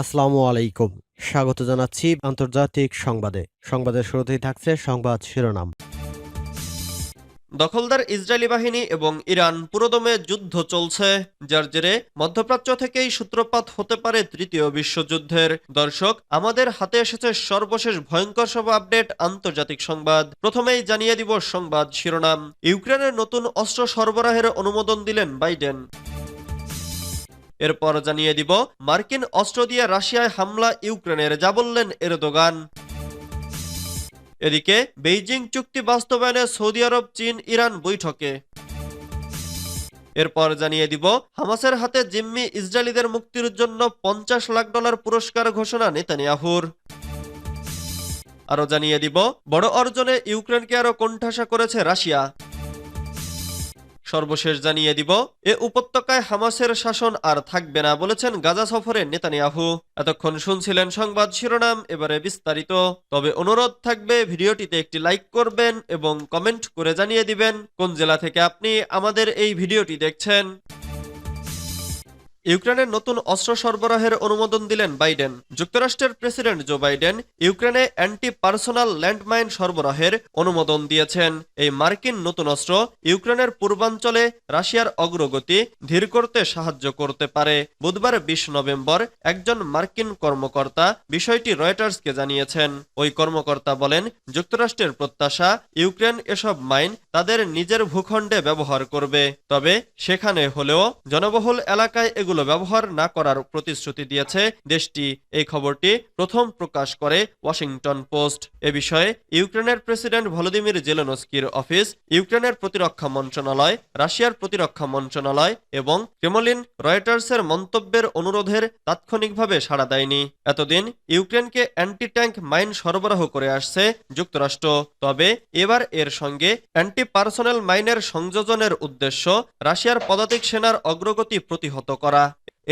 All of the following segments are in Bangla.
আসসালামু আলাইকুম। স্বাগত জানাচ্ছি আন্তর্জাতিক সংবাদে। সংবাদের শুরুতেই থাকছে সংবাদ শিরোনাম। দখলদার ইসরায়েলি বাহিনী এবং ইরান পুরোদমে যুদ্ধ চলছে, যার জেরে মধ্যপ্রাচ্য থেকেই সূত্রপাত হতে পারে তৃতীয় বিশ্বযুদ্ধের। দর্শক, আমাদের হাতে এসেছে সর্বশেষ ভয়ঙ্কর সব আপডেট আন্তর্জাতিক সংবাদ। প্রথমেই জানিয়ে দিব সংবাদ শিরোনাম। ইউক্রেনের নতুন অস্ত্র সরবরাহের অনুমোদন দিলেন বাইডেন। এরপর জানিয়ে দিব, মার্কিন অস্ত্র দিয়ে রাশিয়ায় হামলা, ইউক্রেনের, যা বললেন এরদোগান। এদিকে, বেইজিং চুক্তি বাস্তবায়নে সৌদি আরব, চীন, ইরান বৈঠকে। এরপর জানিয়ে দিব, হামাসের হাতে জিম্মি ইসরায়েলিদের মুক্তির জন্য পঞ্চাশ লাখ ডলার পুরস্কার ঘোষণা নেতানিয়াহুর। আরও জানিয়ে দিব, বড় অর্জনে ইউক্রেনকে আরও কোণঠাসা করেছে রাশিয়া। সর্বশেষ জানিয়ে দিব, এ উপত্যকায় হামাসের শাসন আর থাকবে না বলেছেন গাজা সফরে নেতানিয়াহু। এতক্ষণ শুনছিলেন সংবাদ শিরোনাম, এবারে বিস্তারিত। তবে অনুরোধ থাকবে, ভিডিওটিতে একটি লাইক করবেন এবং কমেন্ট করে জানিয়ে দিবেন, কোন জেলা থেকে আপনি আমাদের এই ভিডিওটি দেখছেন। ইউক্রেনের নতুন অস্ত্র সরবরাহের অনুমোদন দিলেন বাইডেন। যুক্তরাষ্ট্রের প্রেসিডেন্ট জো বাইডেন ইউক্রেনে অ্যান্টি পার্সোনাল ল্যান্ডমাইন সরবরাহের অনুমোদন দিয়েছেন। এই মার্কিন নতুন অস্ত্র ইউক্রেনের পূর্বাঞ্চলে রাশিয়ার অগ্রগতি ধীর করতে সাহায্য করতে পারে। বুধবার বিশ নভেম্বর একজন মার্কিন কর্মকর্তা বিষয়টি রয়টার্সকে জানিয়েছেন। ওই কর্মকর্তা বলেন, যুক্তরাষ্ট্রের প্রত্যাশা, ইউক্রেন এসব মাইন তাদের নিজের ভূখণ্ডে ব্যবহার করবে। তবে সেখানে হলেও জনবহুল এলাকায় এগুলো ব্যবহার না করার প্রতিশ্রুতি দিয়েছে। দেশটি এই খবরটি প্রথম প্রকাশ করে ওয়াশিংটন পোস্ট। এ বিষয়ে ইউক্রেনের প্রেসিডেন্ট ভলোদিমির জেলেনস্কির অফিস, ইউক্রেনের প্রতিরক্ষা মন্ত্রণালয়, রাশিয়ার প্রতিরক্ষা মন্ত্রণালয় এবং ক্রেমলিন রয়টার্সের মন্তব্যের অনুরোধের তাৎক্ষণিকভাবে সাড়া দেয়নি। এতদিন ইউক্রেনকে অ্যান্টি ট্যাঙ্ক মাইন সরবরাহ করে আসছে যুক্তরাষ্ট্র। তবে এবার এর সঙ্গে অ্যান্টি পার্সোনাল মাইনের সংযোজনের উদ্দেশ্য রাশিয়ার পদাতিক সেনার অগ্রগতি প্রতিহত করা।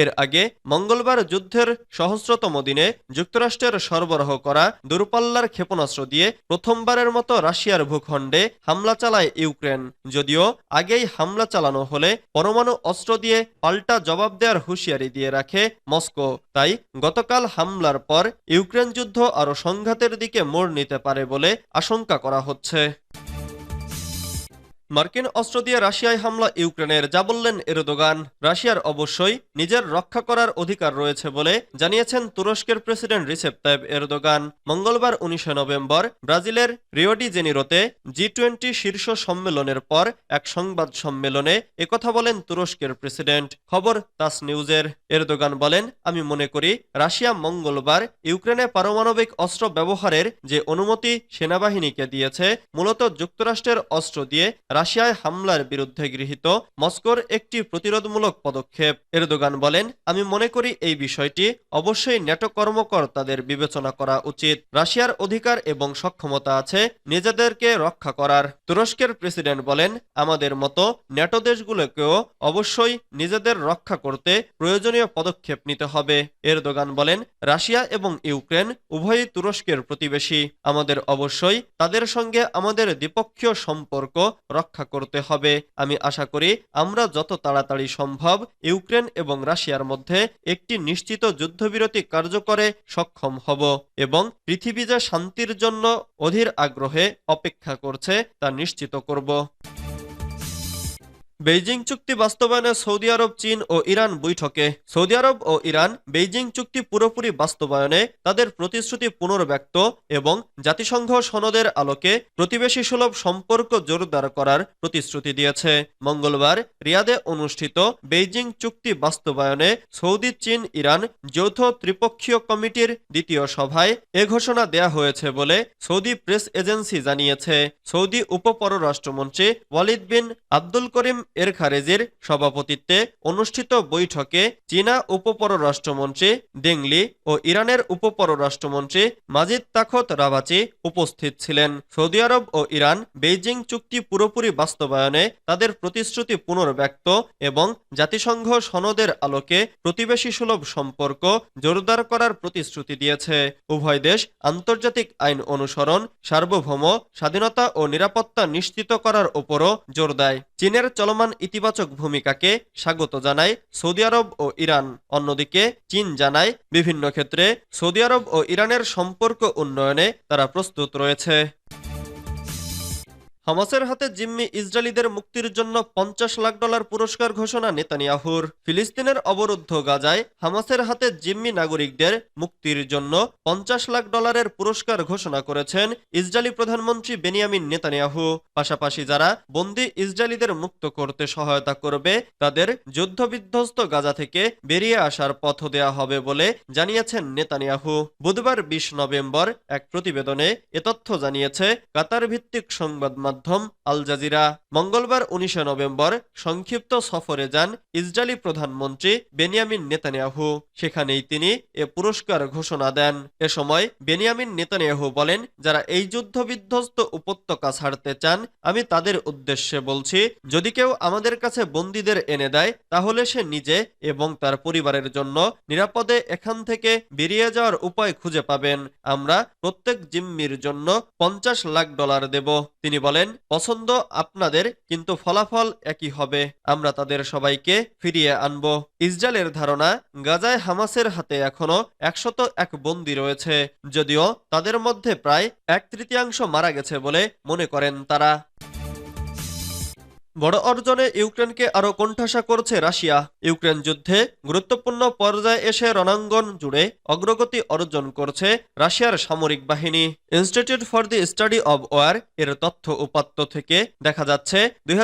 এর আগে মঙ্গলবার যুদ্ধের সহস্রতম দিনে যুক্তরাষ্ট্রের সরবরাহ করা দূরপাল্লার ক্ষেপণাস্ত্র দিয়ে প্রথমবারের মতো রাশিয়ার ভূখণ্ডে হামলা চালায় ইউক্রেন। যদিও আগেই হামলা চালানো হলে পরমাণু অস্ত্র দিয়ে পাল্টা জবাব দেওয়ার হুঁশিয়ারি দিয়ে রাখে মস্কো। তাই গতকাল হামলার পর ইউক্রেন যুদ্ধ আরও সংঘাতের দিকে মোড় নিতে পারে বলে আশঙ্কা করা হচ্ছে। মার্কিন অস্ত্র দিয়ে রাশিয়ায় হামলা, ইউক্রেনের যা বললেন এরদোগান। রাশিয়ার অবশ্যই নিজের রক্ষা করার অধিকার রয়েছে বলে জানিয়েছেন তুরস্কের প্রেসিডেন্ট রিসেপ তাইব এরদোগান। মঙ্গলবার উনিশে নভেম্বর ব্রাজিলের রিওডি জেনিরোতে জি টোয়েন্টি শীর্ষ সম্মেলনের পর এক সংবাদ সম্মেলনে একথা বলেন তুরস্কের প্রেসিডেন্ট। খবর তাস নিউজের। এরদোগান বলেন, আমি মনে করি রাশিয়া মঙ্গলবার ইউক্রেনে পারমাণবিক অস্ত্র ব্যবহারের যে অনুমতি সেনাবাহিনীকে দিয়েছে, মূলত যুক্তরাষ্ট্রের অস্ত্র দিয়ে রাশিয়ায় হামলার বিরুদ্ধে গৃহীত মস্কোর একটি প্রতিরোধমূলক পদক্ষেপ। এরদোগান বলেন, আমি মনে করি এই বিষয়টি অবশ্যই ন্যাটো কর্মকর্তাদের বিবেচনা করা উচিত। রাশিয়ার অধিকার এবং সক্ষমতা আছে নিজেদেরকে রক্ষা করার। তুরস্কের প্রেসিডেন্ট বলেন, আমাদের মতো ন্যাটো দেশগুলোকেও অবশ্যই নিজেদের রক্ষা করতে প্রয়োজনীয় পদক্ষেপ নিতে হবে। এরদোগান বলেন, রাশিয়া এবং ইউক্রেন উভয়ই তুরস্কের প্রতিবেশী। আমাদের অবশ্যই তাদের সঙ্গে আমাদের দ্বিপক্ষীয় সম্পর্ক রক্ষা করতে হবে। আমি আশা করি আমরা যত তাড়াতাড়ি সম্ভব ইউক্রেন এবং রাশিয়ার মধ্যে একটি নিশ্চিত যুদ্ধবিরতি কার্যকরে সক্ষম হব এবং পৃথিবী যে শান্তির জন্য অধীর আগ্রহে অপেক্ষা করছে তা নিশ্চিত করব। বেইজিং চুক্তি বাস্তবায়নে সৌদি আরব, চীন ও ইরান বৈঠকে। সৌদি আরব ও ইরান বেইজিং চুক্তি পুরোপুরি বাস্তবায়নে তাদের প্রতিশ্রুতি পুনর্ব্যক্ত এবং জাতিসংঘ সনদের আলোকে প্রতিবেশী সুলভ সম্পর্ক জোরদার করার প্রতিশ্রুতি দিয়েছে। মঙ্গলবার রিয়াদে অনুষ্ঠিত বেইজিং চুক্তি বাস্তবায়নে সৌদি, চীন, ইরান যৌথ ত্রিপক্ষীয় কমিটির দ্বিতীয় সভায় এ ঘোষণা দেয়া হয়েছে বলে সৌদি প্রেস এজেন্সি জানিয়েছে। সৌদি উপপররাষ্ট্রমন্ত্রী ওয়ালিদ বিন আব্দুল করিম এর খারেজির সভাপতিত্বে অনুষ্ঠিত বৈঠকে চীনা উপপররাষ্ট্রমন্ত্রী ডেংলি ও ইরানের উপপররাষ্ট্রমন্ত্রী মাজিদ তাখত রাভাচি উপস্থিত ছিলেন। সৌদি আরব ও ইরান বেইজিং চুক্তি পুরোপুরি বাস্তবায়নে তাদের প্রতিশ্রুতি পুনর্ব্যক্ত এবং জাতিসংঘ সনদের আলোকে প্রতিবেশী সুলভ সম্পর্ক জোরদার করার প্রতিশ্রুতি দিয়েছে। উভয় দেশ আন্তর্জাতিক আইন অনুসরণ, সার্বভৌম স্বাধীনতা ও নিরাপত্তা নিশ্চিত করার ওপরও জোর দেয়। চীনের চলমান ইতিবাচক ভূমিকাকে স্বাগত জানায় সৌদি আরব ও ইরান। অন্যদিকে চীন জানায় বিভিন্ন ক্ষেত্রে সৌদি আরব ও ইরানের সম্পর্ক উন্নয়নে তারা প্রস্তুত রয়েছে। হামাসের হাতে জিম্মি ইসরায়েলিদের মুক্তির জন্য পঞ্চাশ লাখ ডলার পুরস্কার ঘোষণা নেতানিয়াহুর। ফিলিস্তিনের অবরুদ্ধ গাজায় হামাসের হাতে জিম্মি নাগরিকদের মুক্তির জন্য পঞ্চাশ লাখ ডলারের পুরস্কার ঘোষণা করেছেন ইসরায়েলি প্রধানমন্ত্রী বেনিয়ামিন নেতানিয়াহু। পাশাপাশি যারা বন্দি ইসরায়েলিদের মুক্ত করতে সহায়তা করবে, তাদের যুদ্ধবিধ্বস্ত গাজা থেকে বেরিয়ে আসার পথ দেয়া হবে বলে জানিয়েছেন নেতানিয়াহু। বুধবার বিশ নভেম্বর এক প্রতিবেদনে এ তথ্য জানিয়েছে কাতার ভিত্তিক সংবাদ মাধ্যম আল জাজিরা। মঙ্গলবার উনিশে নভেম্বর সংক্ষিপ্ত সফরে যান ইসরায়েলি প্রধানমন্ত্রী বেনিয়ামিন নেতানিয়াহু। সেখানেই তিনি এ পুরস্কার ঘোষণা দেন। এ সময় বেনিয়ামিন নেতানিয়াহু বলেন, যারা এই যুদ্ধ বিধ্বস্ত উপত্যকা ছাড়তে চান, আমি তাদের উদ্দেশ্যে বলছি, যদি কেউ আমাদের কাছে বন্দীদের এনে দেয়, তাহলে সে নিজে এবং তার পরিবারের জন্য নিরাপদে এখান থেকে বেরিয়ে যাওয়ার উপায় খুঁজে পাবেন। আমরা প্রত্যেক জিম্মির জন্য পঞ্চাশ লাখ ডলার দেব। তিনি বলেন পছন্দ আপনাদের, কিন্তু ফলাফল একই হবে। আমরা তাদের সবাইকে ফিরিয়ে আনব। ইসরায়েলের ধারণা, গাজায় হামাসের হাতে এখনও একশত এক বন্দী রয়েছে। যদিও তাদের মধ্যে প্রায় এক তৃতীয়াংশ মারা গেছে বলে মনে করেন তারা। বড় অর্জনে ইউক্রেনকে আরও কোণঠাসা করছে রাশিয়া। ইউক্রেন যুদ্ধে গুরুত্বপূর্ণ পর্যায়ে এসে রণাঙ্গন জুড়ে অগ্রগতি অর্জন করছে রাশিয়ার সামরিক বাহিনী। Institute for the study of war এর তথ্য উপাত্ত থেকে দেখা যাচ্ছে, দুই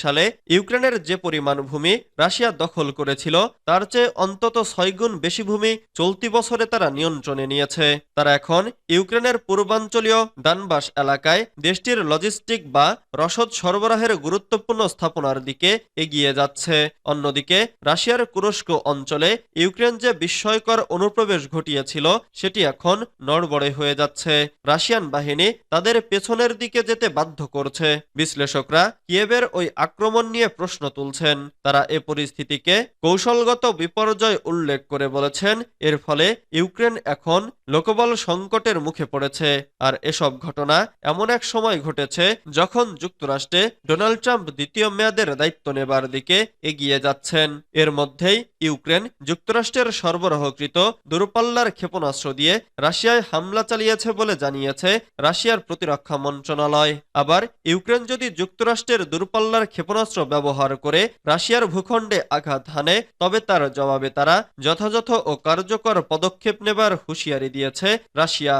সালে ইউক্রেনের যে পরিমাণ ভূমি রাশিয়া দখল করেছিল, তার চেয়ে অন্তত ছয়গুণ বেশি ভূমি চলতি বছরে তারা নিয়ন্ত্রণে নিয়েছে। তারা এখন ইউক্রেনের পূর্বাঞ্চলীয় দানবাস এলাকায় দেশটির লজিস্টিক বা রসদ সরবরাহের গুরুত্বপূর্ণ স্থাপনার দিকে এগিয়ে যাচ্ছে। অন্যদিকে, রাশিয়ার কুরস্ক অঞ্চলে ইউক্রেন যে বিস্ময়কর অনুপ্রবেশ ঘটিয়েছিল, সেটি এখন নড়বড়ে হয়ে যাচ্ছে। রাশিয়ান বাহিনী তাদের পেছনের দিকে যেতে বাধ্য করছে। বিশ্লেষকরা কিয়েভের ওই আক্রমণ নিয়ে প্রশ্ন তুলছেন। তারা এ পরিস্থিতিকে কৌশলগত বিপর্যয় উল্লেখ করে বলেছেন, এর ফলে ইউক্রেন এখন লোকবল সংকটের মুখে পড়েছে। আর এসব ঘটনা এমন এক সময় ঘটেছে যখন যুক্তরাষ্ট্রে ডোনাল্ড ট্রাম্প দ্বিতীয় মেয়াদের দায়িত্ব নেবার দিকে এগিয়ে যাচ্ছেন। এর মধ্যেই ইউক্রেন যুক্তরাষ্ট্রের সরবরাহকৃত দূরপাল্লার ক্ষেপণাস্ত্র দিয়ে রাশিয়ায় হামলা চালিয়েছে বলে জানিয়েছে রাশিয়ার প্রতিরক্ষা মন্ত্রণালয়। আবার ইউক্রেন যদি যুক্তরাষ্ট্রের দূরপাল্লার ক্ষেপণাস্ত্র ব্যবহার করে রাশিয়ার ভূখণ্ডে আঘাত হানে, তবে তার জবাবে তারা যথাযথ ও কার্যকর পদক্ষেপ নেবার হুঁশিয়ারি দিয়েছে রাশিয়া।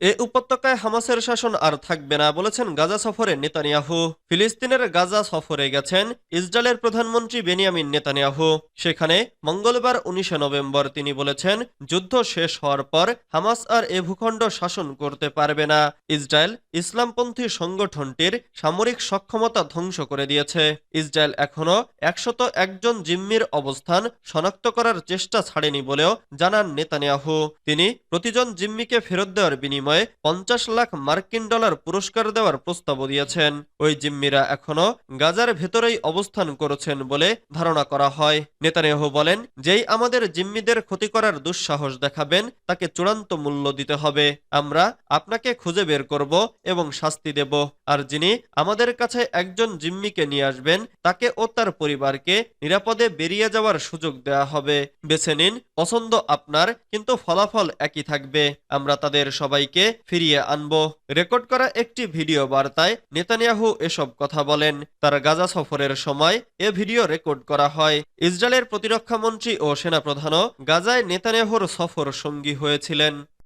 এ উপত্যকায় হামাসের শাসন আর থাকবে না বলেছেন গাজা সফরে নেতানিয়াহু। ফিলিস্তিনের গাজা সফরে গেছেন ইসরায়েলের প্রধানমন্ত্রী বেনিয়ামিন নেতানিয়াহু। সেখানে মঙ্গলবার উনিশে নভেম্বর তিনি বলেছেন, যুদ্ধ শেষ হওয়ার পর হামাস আর এ ভূখণ্ড শাসন করতে পারবে না। ইসরায়েল ইসলামপন্থী সংগঠনটির সামরিক সক্ষমতা ধ্বংস করে দিয়েছে। ইসরায়েল এখনও একশত একজন জিম্মির অবস্থান শনাক্ত করার চেষ্টা ছাড়েনি বলেও জানান নেতানিয়াহু। তিনি প্রতিজন জিম্মিকে ফেরত দেওয়ার বিনিময়ে পঞ্চাশ লাখ মার্কিন ডলার পুরস্কার দেওয়ার প্রস্তাবও দিয়েছেন। ওই জিম্মিরা এখনও গাজার ভেতরেই অবস্থান করেছেন বলে ধারণা করা হয়। নেতানিয়াহু বলেন, যেই আমাদের জিম্মিদের ক্ষতি করার দুঃসাহস দেখাবেন, তাকে চূড়ান্ত মূল্য দিতে হবে। আমরা আপনাকে খুঁজে বের করব এবং শাস্তি দেব। আর যিনি আমাদের কাছে একজন জিম্মিকে নিয়ে আসবেন, তাকে ও তার পরিবারকে নিরাপদে বেরিয়ে যাওয়ার সুযোগ দেওয়া হবে। বেছে নিন, পছন্দ আপনার, কিন্তু ফলাফল একই থাকবে। আমরা তাদের সবাইকে ফিরিয়ে আনব। রেকর্ড করা একটি ভিডিও বার্তায় নেতানিয়াহু এসব কথা বলেন। তার গাজা সফরের সময় এ ভিডিও রেকর্ড করা হয়। ইসরায়েলের প্রতিরক্ষা মন্ত্রী ও সেনাপ্রধানও গাজায় নেতানিয়াহুর সফর সঙ্গী হয়েছিলেন।